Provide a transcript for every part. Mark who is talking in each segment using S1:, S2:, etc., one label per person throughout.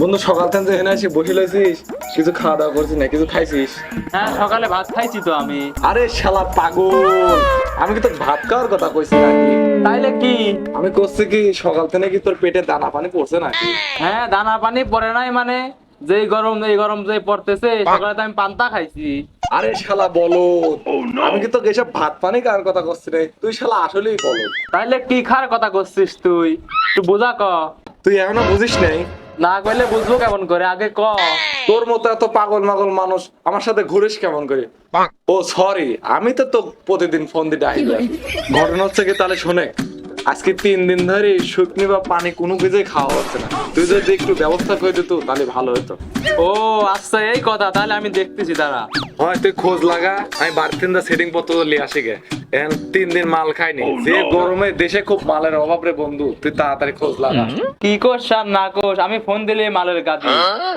S1: বন্ধু সকাল থেকে যে এখানে এসে বসে লইছিস কিছু খাওয়া দাওয়া করছিস না কিছু খাইছিস?
S2: হ্যাঁ সকালে ভাত খাইছি তো আমি।
S1: আরে শালা পাগল আমি কি তোর ভাত খাওয়ার কথা কইছি নাকি?
S2: তাইলে কি?
S1: আমি করছি কি সকাল থেকে কি তোর পেটে দানা পানি পড়ছে নাকি?
S2: হ্যাঁ দানা পানি পড়ে নাই মানে যেই গরম এই গরম যে পড়তেছে সকালে তো আমি পান্তা খাইছি।
S1: আরে শালা বলো আমি কি তোকে এসব ভাত পানি কার কথা করছি রে? তুই শালা আসলেই বলো
S2: তাইলে কি খাওয়ার কথা করছিস তুই? তুই বোঝা ক।
S1: তুই এখনও বুঝিস নাই?
S2: না কইলে বুঝব কেমন করে? আগে ক?
S1: তোর মতো এত পাগল মাগল মানুষ আমার সাথে ঘুরিস কেমন করে? ও সরি আমি তো তো প্রতিদিন ফোন দিয়ে ডাকি ঘটনা হচ্ছে কি তাহলে শোনে আজকে তিন দিন ধরে শুকনি বা পানি কোনো কিছুই খাওয়া হচ্ছে না। তুই যদি একটু ব্যবস্থা করে দিত তাহলে ভালো হতো।
S2: ও আচ্ছা এই কথা তাহলে আমি দেখতেছি দাঁড়া।
S1: হয় তুই খোঁজ লাগা আমি বাড়িতে সেটিং পত্র নিয়ে আসি গে। তিন দিন মাল খাইনি। যে গরমে দেশে খুব মালের অভাব রে বন্ধু তুই তাড়াতাড়ি খোঁজ লাগা
S2: কি কোষ আর না কোষ আমি ফোন দিলে মালের কাজে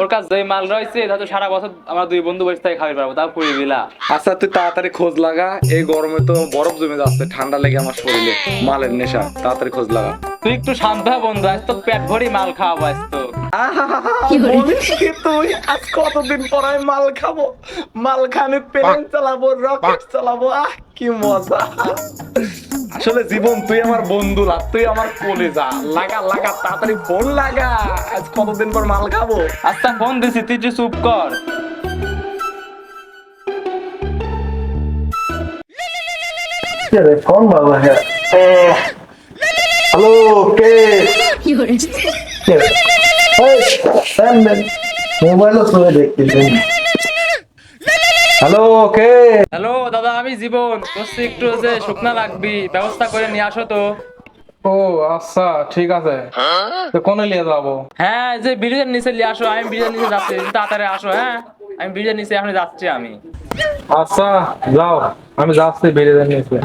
S2: ওর কাছে যেই মাল রয়েছে তাতে সারা বছর আমরা দুই বন্ধু বসে থেকে খাবি পারব তা পুরি দিলা?
S1: আচ্ছা তুই তাড়াতাড়ি খোঁজ লাগা। এই গরমে তো বরফ জমে যাচ্ছে ঠান্ডা লেগে আমার শরীরে মালের নেশা। তাড়াতাড়ি খোঁজ লাগা।
S2: তুই একটু শান্ত বন্ধু আজ তো পেট ভরি মাল খাওয়াবো আজ তো।
S1: তুই? আজ কতদিন পর আমি মাল খাব? মাল খানে প্লেন চালাবো রকেট চালাবো আহ কি মজা। আসলে জীবন তুই আমার বন্ধু লাগ তুই আমার কোলে যা লাগা লাগা তাড়াতাড়ি ফোন লাগা। আজ কতদিন পর মাল খাব?
S2: আচ্ছা ফোন দিছি তুই একটু চুপ কর।
S1: কোন? বাবা হ্যাঁ। হ্যালো কে?
S3: মোবাইলও শুনে দেখতেছেন।
S1: হ্যালো কে
S2: হ্যালো দাদা আমি জীবন। বলছি একটু যে শুকনা লাগবি ব্যবস্থা করে নিয়ে আসো তো।
S4: ও আচ্ছা ঠিক আছে। তো কোনে নিয়ে যাব?
S2: হ্যাঁ যে ব্রিজের নিচে নিয়ে আসো আমি ব্রিজের নিচে যাচ্ছি তাড়াতাড়ি আসো হ্যাঁ? আমি ব্রিজের নিচে এখন যাচ্ছি আমি।
S4: আচ্ছা যাও আমি যাচ্ছি বেরিয়ে নিয়েছি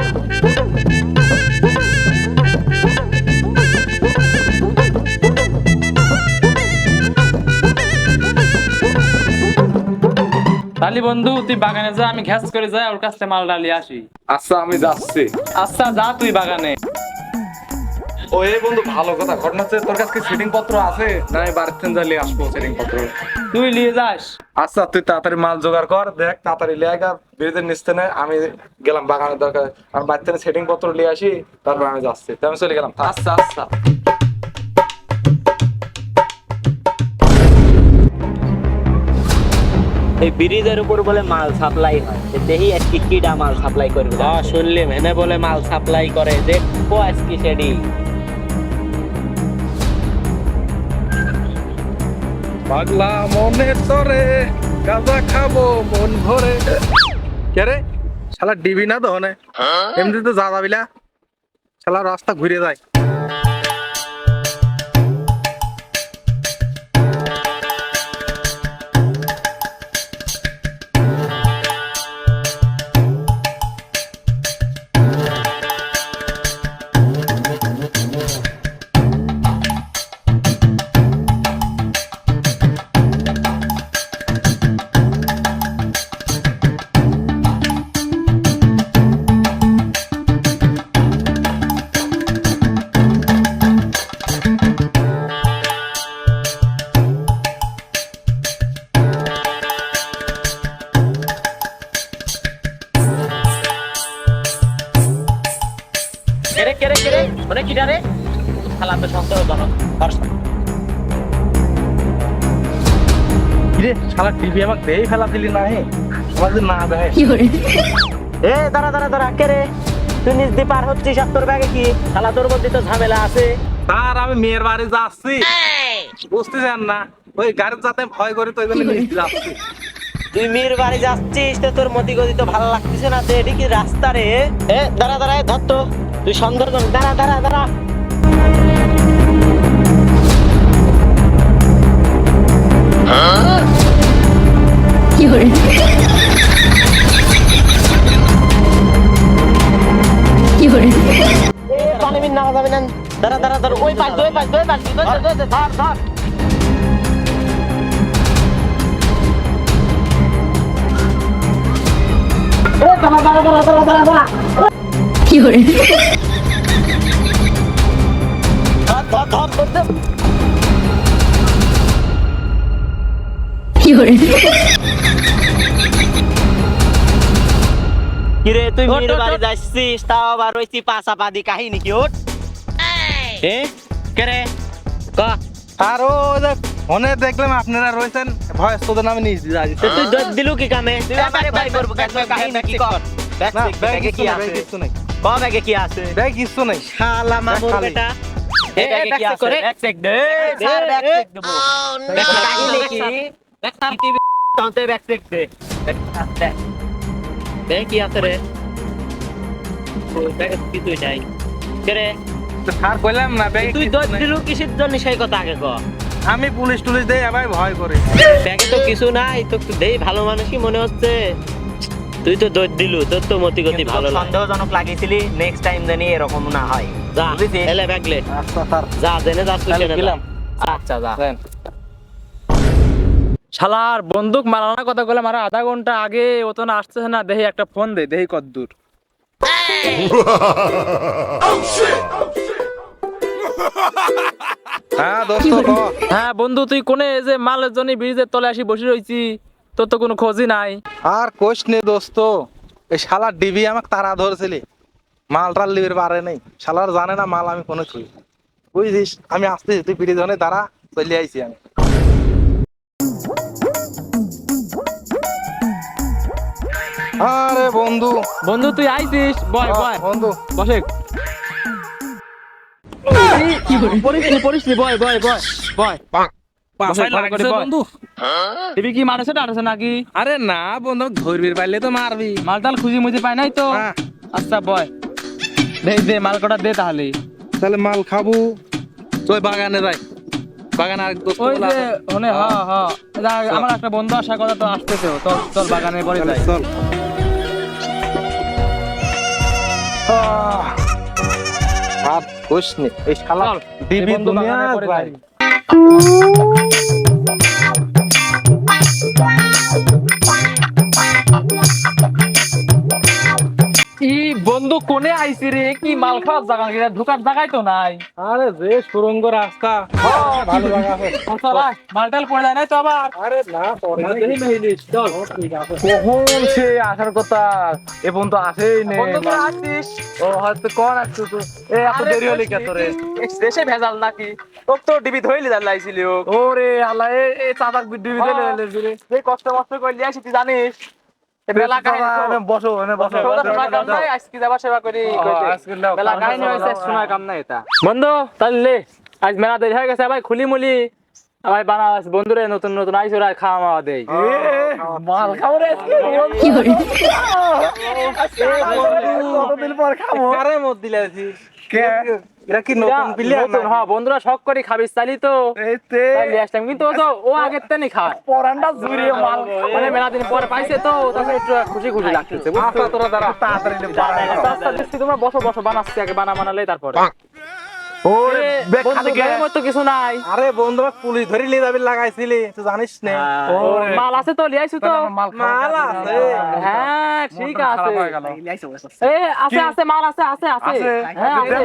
S2: তাহলে বন্ধু তুই বাগানে যা আমি ঘ্যাস করে যাই ওর কাছ থেকে মাল ডালিয়ে আসি।
S1: আচ্ছা আমি যাচ্ছি।
S2: আচ্ছা যা তুই বাগানে।
S1: ও এই বন্ধু ভালো কথা ঘটনা হচ্ছে তোর কাছে সেটিং পত্র আছে? না আমি বাড়িতে যাইলে আসব সেটিং পত্র।
S2: তুই নিয়ে যাস।
S1: আচ্ছা তুই তাড়াতাড়ি মাল জোগাড় কর দেখ তাড়াতাড়ি লেগ আর বেরিয়ে নিচতে নে আমি গেলাম বাগানের দরকার আর বাড়িতে সেটিং পত্র নিয়ে আসি তারপর আমি যাচ্ছি। তো আমি চলে গেলাম
S2: আচ্ছা আচ্ছা।
S5: এই ব্রিজের উপর বলে মাল সাপ্লাই হয়। তো দেখি আজকে কিডা মাল সাপ্লাই করবে। হ্যাঁ শুনলি মেনে বলে মাল সাপ্লাই করে দেখব আজকে সেডি?
S4: পাগলা মনে তরে গাঁজা খাব মন ভরে। কে রে? শালা ডিবি না তো হনে এমনি তো যা যাবিলা শালা রাস্তা ঘুরে যায়।
S5: শালা
S4: টিভি আমাকে দেই ফেলা দিলি না হে আমার যে না দেয়।
S5: এ দাঁড়া দাঁড়া দাঁড়া কেরে তুই নিজ দিয়ে পার হচ্ছিস আর তোর ব্যাগে কি? শালা তোর মধ্যে তো ঝামেলা আছে।
S4: তার আমি মেয়ের বাড়ি যাচ্ছি। বুঝতেছেন না? ওই গাড়ির যাতে ভয় করি তো ওই জন্য যাচ্ছি।
S5: তুই মেয়ের বাড়ি যাচ্ছিস তো তোর মতি গতি তো ভালো লাগতেছে না তো এটি কি রাস্তা রে? এ দাঁড়া দাঁড়া ধর তো। তুই সন্দেহজনক দাঁড়া দাঁড়া দাঁড়া। এ, দাঁড়া দাঁড়া দাঁড়া ওই পাশ ওই পাশ ওই পাশ ধর ধর ধর ধর ধর এ, কিরে তুই মেয়ের বাড়ি যাচ্ছিস? তাও আবার রয়েছি পাশাপাদি কাহিনী কি ওঠ। এ? কে রে? ক?
S4: আর ও ফোনে দেখলাম আপনারা রয়েছেন ভয়েস তোদের নামে যাই
S5: তো তুই দৌড় দিলু কি কামে? তুই আমারে ভাই করব কাহিনী কি কর? ব্যাগ চেক, কি আছে?
S4: কিছু নেই।
S5: ক ব্যাগে কি আছে?
S4: ব্যাগ কিছু নেই।
S5: শালা মামুর বেটা। ব্যাগে কি ব্যাগ চেক দে।
S2: স্যার, ব্যাগ চেক দেবো।
S5: কাহিনী কি? ব্যাগ চেক দে ব্যাগ কি আছে রে? ওই ব্যাগে কিছুই নাই। কে রে?
S4: তো স্যার কইলাম না ব্যাগ
S5: তুই দৌড় দিলু কিসের জন্য সেই কথা আগে ক?
S4: আমি পুলিশ টুলিশ দেই আবার ভয় করে।
S5: ব্যাগে তো কিছু নাই তো দেই ভালো মানুষই মনে হচ্ছে। তুই তো দৌড় দিলু তোর তো মতি গতি ভালো সন্দেহজনক লাগিয়েছিলি নেক্সট টাইম জানি এরকম না হয়। যা এলে ব্যাগলে
S4: আচ্ছা স্যার।
S5: যা জেনে যা তুই।
S2: আচ্ছা যা। শালার বন্দুক মারানোর কথা বলে মারা আধা ঘণ্টা আগে ও তো না আসতেছে না দেহি একটা ফোন দে দেহি কদ্দূর।
S4: হ্যাঁ দোস্ত
S2: হ্যাঁ বন্ধু তুই কোনে যে মালের জন্য ব্রিজের তলে আসি বসে রইছি তোর তো কোনো খোঁজই নাই।
S4: আর কোষ নে দোস্ত এই শালা ডিবি আমাকে তারা ধরেছিলি। মালটার লিবির পারে নেই শালার জানে না মাল আমি কোনো থুই। বুঝছিস আমি আসতেছি তুই পিড়ি ধরে দাঁড়া চলে আইছি আমি। আরে বন্ধু।
S2: বন্ধু তুই আইছিস বয় বয়।
S4: বন্ধু।
S2: বসে।
S4: আরে না বন্ধু তো মারবি।
S2: মালটাল খুঁজি মুজি পাই নাই তো। আচ্ছা বয়। দে দে মাল কটা দে তাহলে।
S4: তাহলে মাল খাব। তুই বাগানে যাই। বাগানে আর দোস্ত
S2: ওই যে ওনে হ্যাঁ হ্যাঁ আমার একটা বন্ধু আসার কথা তো আসতেছে। চল চল বাগানে পরে যাই।
S4: চল। আর কোষ নে এই শালা দুনিয়া ভাই।
S2: ই বন্ধু কোনে আইছি রে? কি মাল খাওয়ার জায়গা নাকি? ঢোকার জায়গায় তো নাই।
S4: আরে যে সুরঙ্গ রাস্তা। ভালো জায়গা আছে।
S2: মালটাল পড়ে যায় নাই তো আবার?
S4: আরে না পরে
S2: চল।
S1: কখন সে আসার কথা? এ পর্যন্ত আসেই নে
S2: বন্ধু তোরা আসছিস
S1: ও হয়তো কখন আসছো তো। এ এত দেরি হলি কে তোরে
S2: দেশে ভেজাল নাকি? তোর তো ডিবি ধইলি লাইছিলি ও।
S1: ওরে আল্লাহ এ চাঁদা ডিবি দিলে
S2: এই কষ্ট মষ্ট করে আসি তুই জানিস? তো।
S1: বসো বসো।
S2: তোরা সময় কাম নাই, আজকে যাবার সেবা করি?
S1: ও,
S2: কইতে।
S1: আজকে নাও,
S2: বেলা কাহিনী হয়েছে,
S1: নাও,
S2: কাম নাই এটা। বন্ধু তাহলে আজ মেলা দেরি হয়ে গেছে ভাই খুলি মুলি ভাই বানা বন্ধুরে নতুন নতুন আইসো আর খাওয়া মাওয়া দেই।
S1: মাল খাব রে আজকে। কতদিন পর খাব?
S4: কারে মত দিলে আছিস
S1: কে?
S4: এরা কি নতুন প্লেয়ার
S2: নতুন হ্যাঁ বন্ধুরা শখ করে খাবিস চালি তো
S1: এই তে।
S2: তাই কিন্তু ও তো ও আগের তেনি খায়।
S1: পরানটা জুড়িয়ে মাল
S2: মানে মেলা দিন পরে পাইছে তো তাকে একটু খুশি খুশি লাগতেছে। বুঝছ?
S4: আচ্ছা তোরা দাঁড়া।
S1: তাড়াতাড়ি
S2: আস্তে দিচ্ছি, তোমরা বসো বসো বানাচ্ছি আগে বানা বানালে তারপরে।
S1: ওরে
S2: কিছু নাই।
S4: আরে বন্ধু পুলিশ ধরে লিয়ে যাবি লাগাইছিলি তুই জানিস না।
S2: মাল আছে তো লিয়াইছো তো।
S1: মাল
S4: আছে।
S2: হ্যাঁ ঠিক আছে।
S1: হয়ে।
S2: এ আছে আছে মাল আছে আছে আছে।
S1: আছে?
S2: হ্যাঁ।
S1: দেন,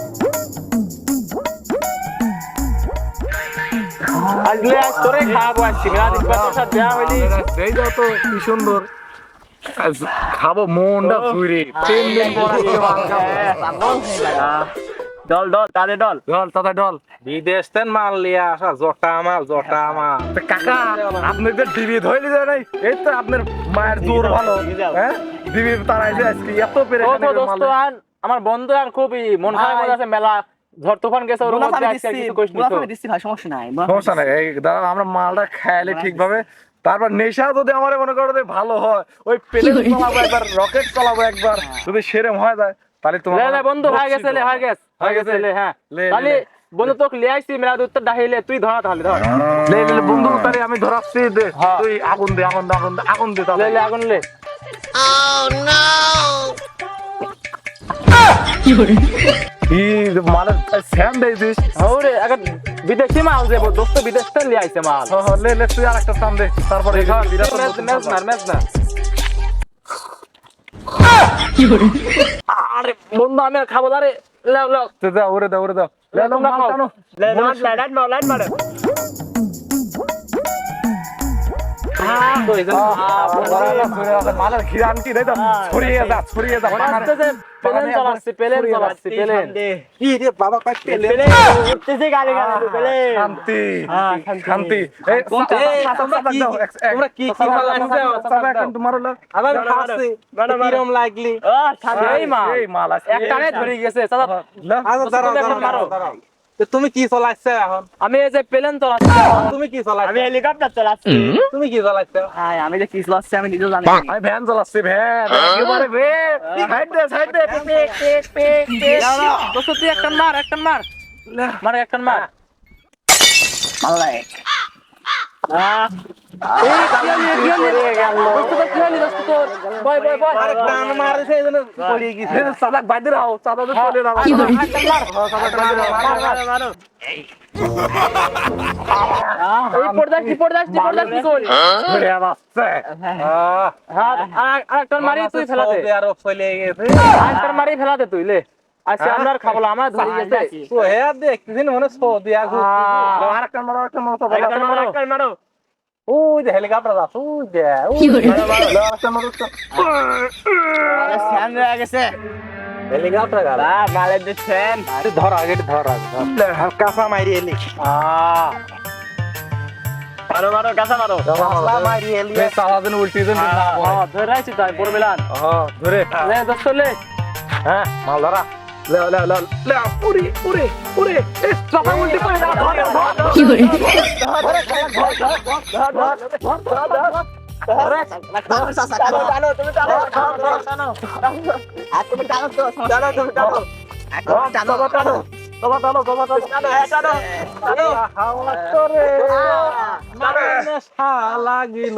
S2: আজলে আজ তোরে খাওয়াবো আজকে। মেলা দিন সাথে দেয়া হইলি
S1: এই দাও তো কি সুন্দর। খাব মনটা ঘুরে তিন দিন পর
S2: ডল ডল তাদের ডল
S1: ডল দাদা ডল
S4: বিদেশ তেন মাল লিয়া আসা জটা মাল জটা মাল।
S1: কাকা আপনার তো ডিবি ধইলি যায় নাই এই তো আপনার মায়ের জোর ভালো। হ্যাঁ? ডিবি তারাইছে আজকে এত পেরে
S2: আমার বন্ধু আর খুবই মন খারাপ হয়ে আছে মেলা। ঝড় তুফান গেছে ওর মধ্যে আজকে নি
S1: সমস্যা নাই এই দাঁড়া আমরা মালটা খাইলে ঠিকভাবে তারপর নেশা যদি আমার মনে করো যে ভালো হয় ওই প্লেন চালাবো একবার রকেট চালাবো একবার যদি সেরম হয়ে যায় তাহলে তোমার
S2: লে লে বন্ধু হয়ে গেছে লে হয়ে গেছে হয়ে গেছে লে হ্যাঁ
S1: লে, লে,
S2: তাহলে বন্ধু তোকে লিয়ে আইছি মেলা উত্তর ডাহিলে তুই ধরা তাহলে ধর
S1: লে লে লে, বন্ধু তাহলে আমি ধরাচ্ছি দে
S2: হ্যাঁ।
S1: তুই আগুন দে আগুন দে আগুন দে আগুন দে
S2: লে
S1: তাহলে
S2: লে আগুন লে
S1: কি মানে স্যাম দিয়েছিস
S2: ওরে আগে বিদেশি মাল দেবো দোস্ত বিদেশ থেকে লিয়ে আইছে মাল।
S1: হ, হ, লে লে তুই আরেকটা সাম দে তারপরে
S2: ম্যাচ ম্যাচ মার ম্যাচ না আরে বন্ধু আমি খাব লাও
S1: দাও ওরে দাও ওরে দাও মালের খিরান কি রে ছড়িয়ে যা ছড়িয়ে যা
S2: আস্তে চালাচ্ছি প্লেন চালাচ্ছি প্লেন
S4: কি রে বাবা কাটতে
S1: শান্তি শান্তি এই
S2: কোনটা?
S1: তোমরা কি
S4: তোমরা কি কি
S1: এখন তোমার হলো
S4: আবার খাচ্ছি কিরম লাগলি
S2: সেই মাল একটানে ধরে গেছে। চাচা
S4: আচ্ছা দাঁড়াও দাঁড়াও দাঁড়াও। তো তুমি কি চলাচ্ছো এখন?
S2: আমি এই যে প্লেন চলাচ্ছি
S4: তুমি কি চলাই
S5: আমি হেলিকপ্টার চলাচ্ছি
S4: তুমি কি চালাচ্ছো
S5: আমি যে কি চলাচ্ছি আমি নিজেও জানি
S1: আমি ভ্যান চলাচ্ছি ভ্যান। একেবারে ভ্যান সাইড দে সাইড দে পিক পিক পিক পিক
S2: দোস্ত তুই একটা মার একটা মার। মার একটা মার। এই কি
S4: আরে মারে
S2: একটা আর- আর একটা ফেলাতে একটা তুই লে। আচ্ছা আমরা খাব আমার ধরে গেছে।
S4: তো হ্যাঁ দেখতেছি মনে হয় সৌদি
S1: মারো আরেকটা মারো তো
S2: একটা মারো, একটা মারো।
S4: ওই যে হেলিকপ্টার আছে ওই যে
S1: তো
S4: হেলিকপ্টার গাড়ি
S5: মালের দিচ্ছেন
S4: ধর আগে ধর আগে কাঁচা মারি এলি
S5: মারো মারো কাঁচা মারো
S4: মারি এলি
S1: এই উল্টি দিন
S2: হ্যাঁ, ধরে রাখছি তাই পড়বে লান
S1: হ্যাঁ ধরে
S2: লে দোস্ত লে
S1: হ্যাঁ মাল ধরা লে লে লে লে পুরি পুরি পুরি এই চাপা উল্টি করে দাও ধর ধর টানো টানো তোমার টানো টানো
S4: লাগিল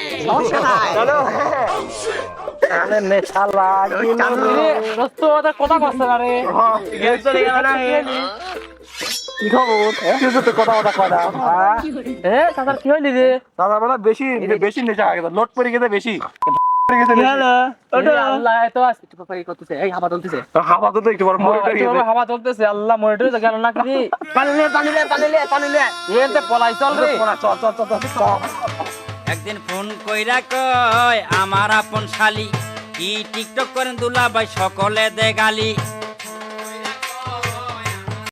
S4: রে
S1: টানো টানো জোরে টানো টানো
S4: নেশা
S2: রে, দোস্ত ওদের কথা কষ্ট না রে
S1: কি খবর কিছু তো কথা কথা কথা
S2: এ চাচার কি হইলি রে
S1: দাদা বেলা বেশি বেশি নেশা আগে লোড পড়ে গেছে বেশি
S2: পলাই চল রে
S1: চল চল চল চল।
S6: একদিন ফোন কইরা কয় আমার আপন শালি কি টিকটক করেন দুলাভাই সকলে দে গালি।